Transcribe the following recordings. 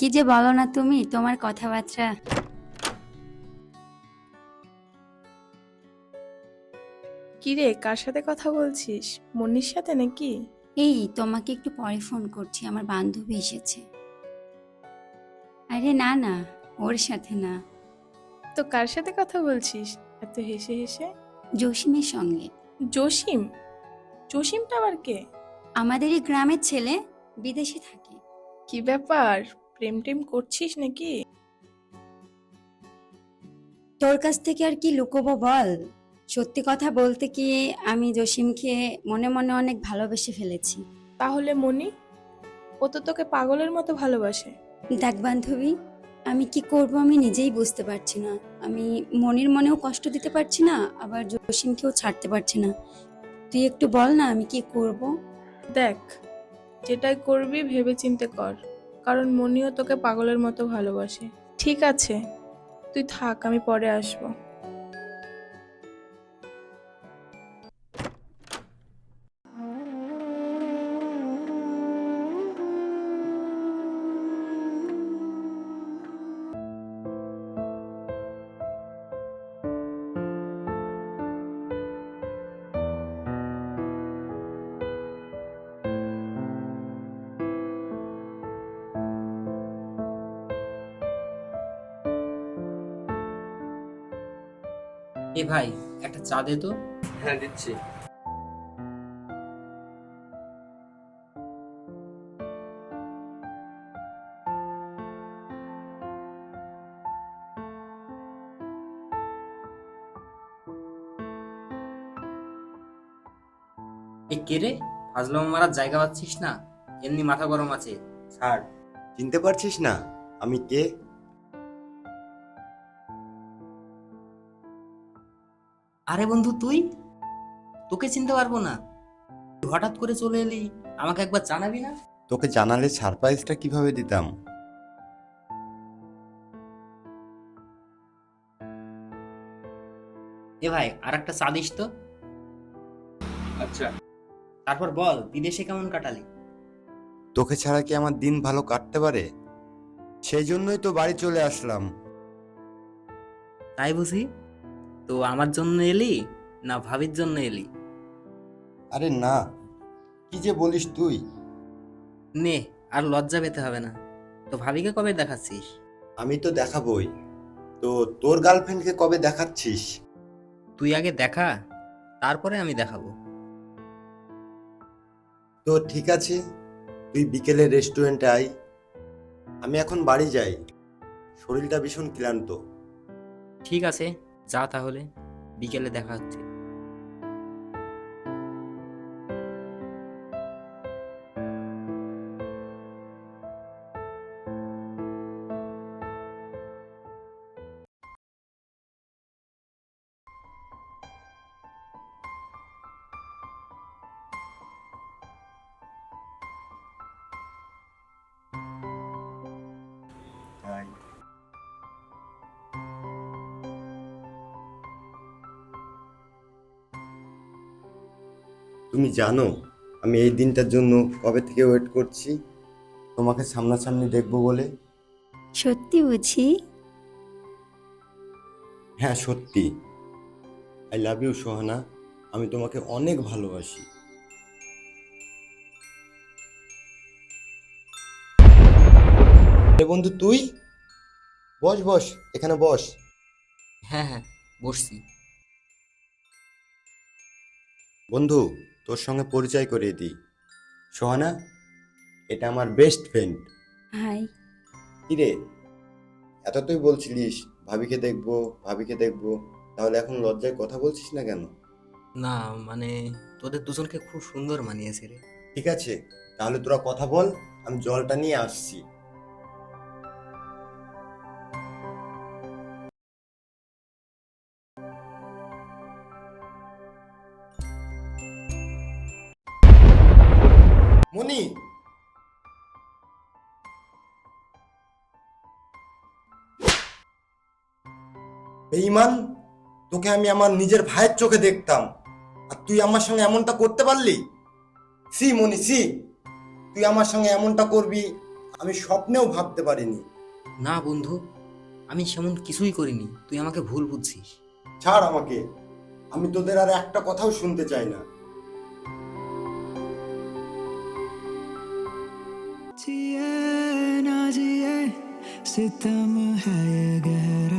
কি যে বলো না তুমি তোমার কথাবার্তা। কি রে কার সাথে কথা বলছিস? মনির সাথে নাকি? এই তোমাকে একটু পরে ফোন করছি আমার বান্ধবী এসেছে। আরে না না ওর সাথে না। তো কার সাথে কথা বলছিস? এত হেসে হেসে? জসিমের সঙ্গে। জসিম? জসিমটা আবার কে? আমাদের এই গ্রামের ছেলে বিদেশে থাকে। কি ব্যাপার? প্রেম টেম করছিস নাকি? তোর কাছ থেকে আর কি লুকোবো বল? সত্যি কথা বলতে কি আমি জসিমকে মনে মনে অনেক ভালোবেসে ফেলেছি। তাহলে মনি ও তো তোকে পাগলের মতো ভালোবাসে। দেখ বান্ধবী আমি কি করব আমি নিজেই বুঝতে পারছি না। আমি মনির মনেও কষ্ট দিতে পারছি না আবার জসিমকেও ছাড়তে পারছি না। তুই একটু বল না আমি কি করব? দেখ যেটাই করবি ভেবে চিন্তে কর। কারণ মনিও তোকে পাগলের মতো ভালোবাসে। ঠিক আছে তুই থাক আমি পরে আসব। এ ভাই একটা চা দে তো। হ্যাঁ দিচ্ছি। এ কে রে? ফাজলাম মারার জায়গা পাচ্ছিস না? এমনি মাথা গরম আছে। ছাড় চিনতে পারছিস না আমি কে? আরে বন্ধু তুই? তোকে চিনতে পারব না। তুই হঠাৎ করে চলে এলি আমাকে একবার জানাবি না? তোকে জানালে সারপ্রাইজটা কীভাবে দিতাম? এ ভাই আর একটা চা দিস তো। আচ্ছা। তারপর বল বিদেশে কেমন কাটালি? তোকে ছাড়া কি আমার দিন ভালো কাটতে পারে? সেই জন্যই তো বাড়ি চলে আসলাম। তাই বুঝি? তো আমার জন্য এলি না ভাবির জন্য এলি? আরে না কি যে বলিস তুই? নে আর লজ্জা পেতে হবে না। তো ভাবিকে কবে দেখাচ্ছিস? আমি তো দেখাবই। তো তোর গার্লফ্রেন্ডকে কবে দেখাচ্ছিস? তুই আগে দেখা তারপরে আমি দেখাবো। তো ঠিক আছে তুই বিকেলে রেস্টুরেন্টে আয়। আমি এখন বাড়ি যাই। শরীরটা ভীষণ ক্লান্ত। ঠিক আছে যা তাহলে বিকেলে দেখা হচ্ছে। তুমি জানো আমি এই দিনটার জন্য কবে থেকে ওয়েট করছি? তোমাকে সামনাসামনি দেখব বলে। সত্যি বুঝি? হ্যাঁ সত্যি। I love you Sohana. আমি তোমাকে অনেক ভালোবাসি। বন্ধু তুই? বস বস এখানে বস। হ্যাঁ হ্যাঁ বসছি। বন্ধু তোর সঙ্গে পরিচয় করিয়ে দিই। সোহানা এটা আমার বেস্ট ফ্রেন্ড হাই কিরে? এত তুই বলছিলিস ভাবিকে দেখব ভাবিকে দেখব। তাহলে এখন লজ্জায় কথা বলছিস না কেন? না মানে তোদের দুজনকে খুব সুন্দর মানিয়েছে রে। ঠিক আছে তাহলে তোরা কথা বল আমি জলটা নিয়ে আসছি। মনি বেঈমান তোকে আমি আমার নিজের ভাইয়ের চোখে দেখতাম। আর তুই আমার সঙ্গে এমনটা করতে পারলি? সি মনি সি তুই আমার সঙ্গে এমনটা করবি আমি স্বপ্নেও ভাবতে পারিনি। না বন্ধু আমি সেমন কিছুই করিনি। তুই আমাকে ভুল বুঝছিস। ছাড় আমাকে। আমি তোদের আর একটা কথাও শুনতে চাই না। सितम है ये गहरा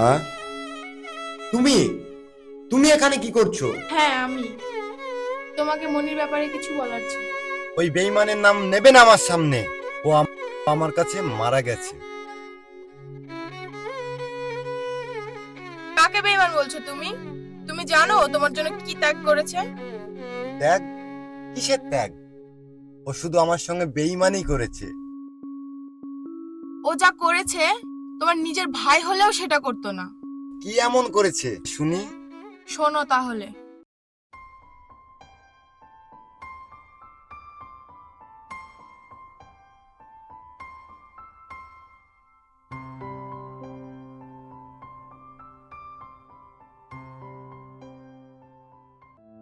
আ তুমি? তুমি এখানে কি করছ? হ্যাঁ আমি। তোমাকে মনির ব্যাপারে কিছু বলার ছিল। ওই বেইমানের নাম নেবে না আমার সামনে। ও আম- আমার কাছে মারা গেছে। কাকে বেইমান বলছো তুমি? তুমি জানো ও তোমার জন্য কি ত্যাগ করেছে? ত্যাগ? কিসের ত্যাগ? ও শুধু আমার সঙ্গে বেইমানই করেছে। ও যা করেছে তোমার নিজের ভাই হলেও সেটা করতো না। কি এমন করেছে? শুনি। শোনো তাহলে।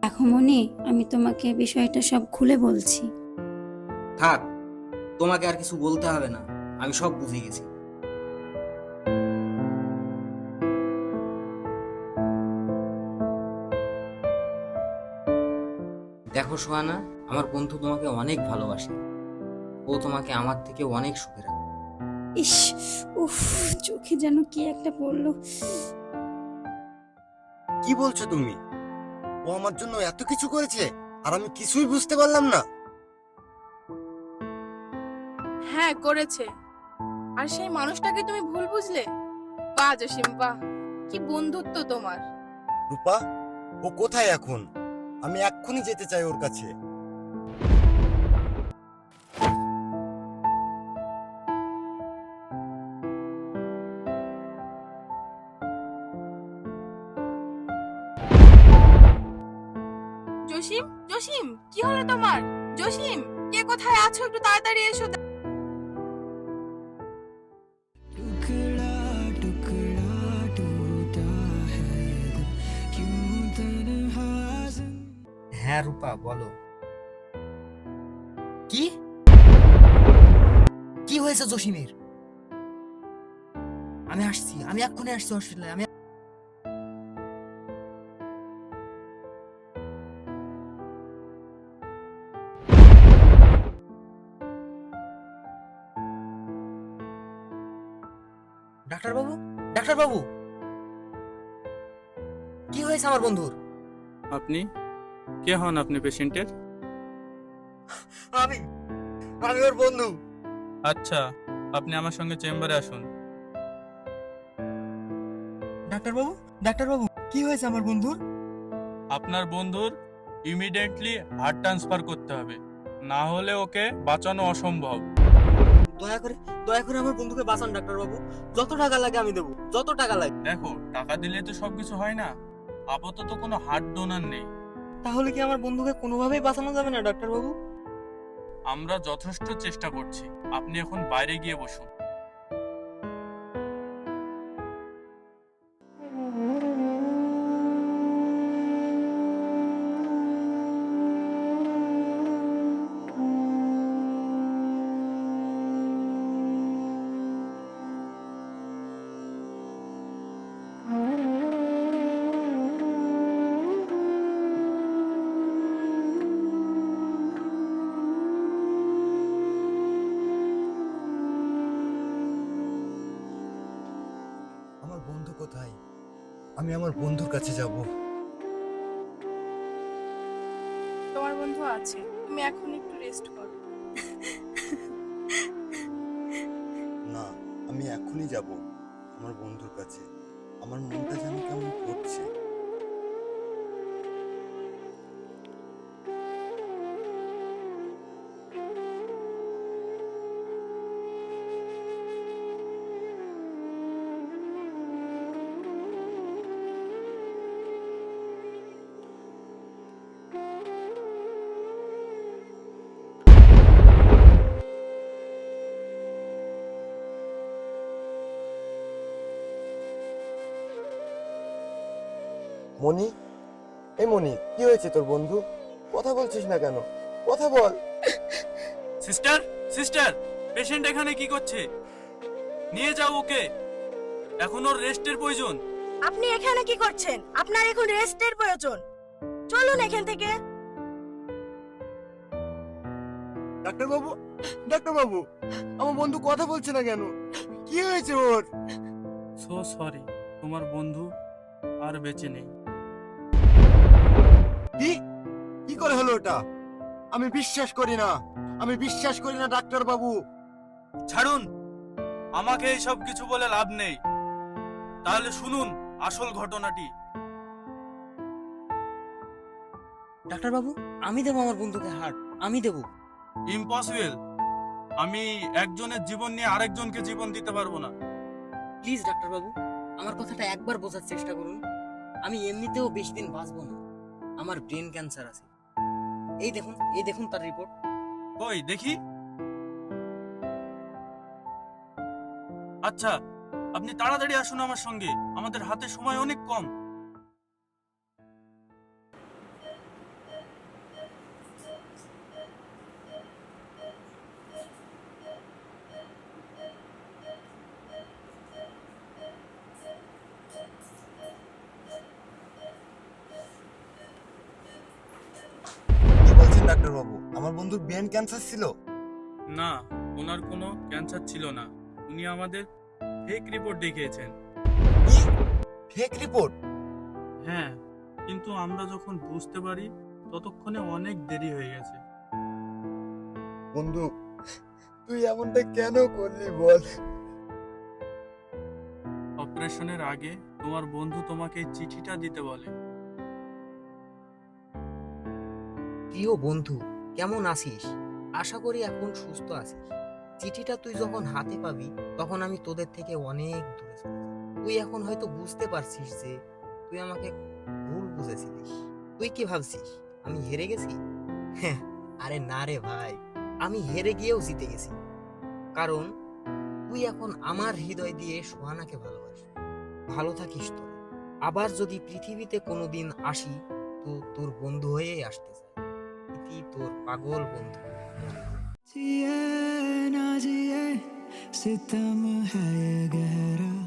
দেখো মনি আমি তোমাকে বিষয়টা সব খুলে বলছি। থাক তোমাকে আর কিছু বলতে হবে না। আমি সব বুঝে গেছি। দেখো সোহানা আমার বন্ধু তোমাকে অনেক ভালোবাসে। ও তোমাকে আমার থেকে অনেক সুখে রাখে। ইস উফ চোখে যেন কি একটা পড়ল। কি বলছো তুমি? ও আমার জন্য এত কিছু করেছে আর আমি কিছুই বুঝতে পারলাম না। হ্যাঁ করেছে। আর সেই মানুষটাকে তুমি ভুল বুঝলে? বাহ জসিম বাহ। কি বন্ধুত্ব তোমার। রূপা ও কোথায় এখন? আমি এক্ষুনি যেতে চাই ওর কাছে। জসিম জসিম, কি হলো তোমার? জসিম, কে কোথায় আছো? একটু তাড়াতাড়ি এসো। হ্যাঁ রূপা, বলো। কি? কি হয়েছে জসিমের? আমি আসছি, আমি এক্ষুনি আসছি হসপিটালে আমি ডাক্তার বাবু ডাক্তার বাবু কি হয়েছে আমার বন্ধুর? আপনি? কে হন আপনি পেশেন্টের? আমি আমি ওর বন্ধু। আচ্ছা আপনি আমার সঙ্গে চেম্বারে আসুন। ডাক্তার বাবু ডাক্তার বাবু কি হয়েছে আমার বন্ধুর? আপনার বন্ধুর ইমিডিয়েটলি হার্ট ট্রান্সফার করতে হবে। না হলে ওকে বাঁচানো অসম্ভব। দয়া করে দয়া করে আমার বন্ধুকে বাঁচান ডাক্তার বাবু যত টাকা লাগে আমি দেবো যত টাকা লাগে। দেখো টাকা দিলে তো সবকিছু হয় না। আপাতত কোনো হার্ট ডোনার নেই। তাহলে কি আমার বন্ধুকে কোনোভাবেই বাঁচানো যাবে না, ডাক্তারবাবু? আমরা যথেষ্ট চেষ্টা করছি। আপনি এখন বাইরে গিয়ে বসুন। আমি আমার বন্ধুর কাছে যাব। তোমার বন্ধু আছে তুমি এখন একটু রেস্ট করো। না আমি এখনই যাব আমার বন্ধুর কাছে। আমার মনটা যেন কেমন করছে। মনি এ মনি কি হয়েছে তোর বন্ধু? কথা বলছিস না কেন? কথা বল। সিস্টার সিস্টার পেশেন্ট এখানে কি করছে? নিয়ে যাও ওকে। এখন ওর রেস্টের প্রয়োজন। আপনি এখানে কি করছেন? আপনার এখন রেস্টের প্রয়োজন। চলুন এখান থেকে। ডাক্তার বাবু ডাক্তার বাবু আমার বন্ধু কথা বলছে না কেন? কি হয়েছে ওর? সো সরি তোমার বন্ধু আর বেঁচে নেই। কি? কি করে হলো ওটা আমি বিশ্বাস করি না। আমি বিশ্বাস করি না ডাক্তার বাবু। ছাড়ুন। আমাকে এইসব কিছু বলে লাভ নেই। তাহলে শুনুন আসল ঘটনাটি। ডাক্তার বাবু আমি দেবো আমার বন্ধুকে হার্ট আমি দেবো। ইম্পসিবল। আমি একজনের জীবন নিয়ে আরেকজনকে জীবন দিতে পারব না। প্লিজ ডাক্তার বাবু আমার কথাটা একবার বোঝার চেষ্টা করুন। আমি এমনিতেও বেশি দিন বাঁচবো না। আমার ব্রেন ক্যান্সার আছে। এই দেখুন এই দেখুন তার রিপোর্ট কই, দেখি। আচ্ছা আপনি তাড়াতাড়ি আসুন আমার সঙ্গে। আমাদের হাতে সময় অনেক কম। আমার বন্ধুর ব্রেন ক্যান্সার ছিল? না ওনার কোনো ক্যান্সার ছিল না। উনি আমাদের ফেক রিপোর্ট দেখিয়েছেন। ফেক রিপোর্ট হ্যাঁ কিন্তু আমরা যখন বুঝতে পারি ততক্ষণে অনেক দেরি হয়ে গেছে। বন্ধু তুই এমনটা কেন করলি বল? অপারেশনের আগে তোমার বন্ধু তোমাকে চিঠিটা দিতে বলে। প্রিয় বন্ধু কেমন আছিস? আশা করি এখন সুস্থ আছিস। চিঠিটা তুই যখন হাতে পাবি তখন আমি তোদের থেকে অনেক দূরে তুই এখন হয়তো বুঝতে পারছিস যে তুই আমাকে ভুল বুঝেছিলিস। তুই কি ভাবছিস আমি হেরে গেছি? হ্যাঁ, আরে না রে ভাই আমি হেরে গিয়েও জিতে গেছি। কারণ তুই এখন আমার হৃদয় দিয়ে সোহানাকে ভালোবাসি। ভালো থাকিস তো আবার যদি পৃথিবীতে কোনোদিন আসি তো তোর বন্ধু হয়েই আসতে চাই। ইতি তোর পাগল বন্ধু जिए ना जिए सितम है ये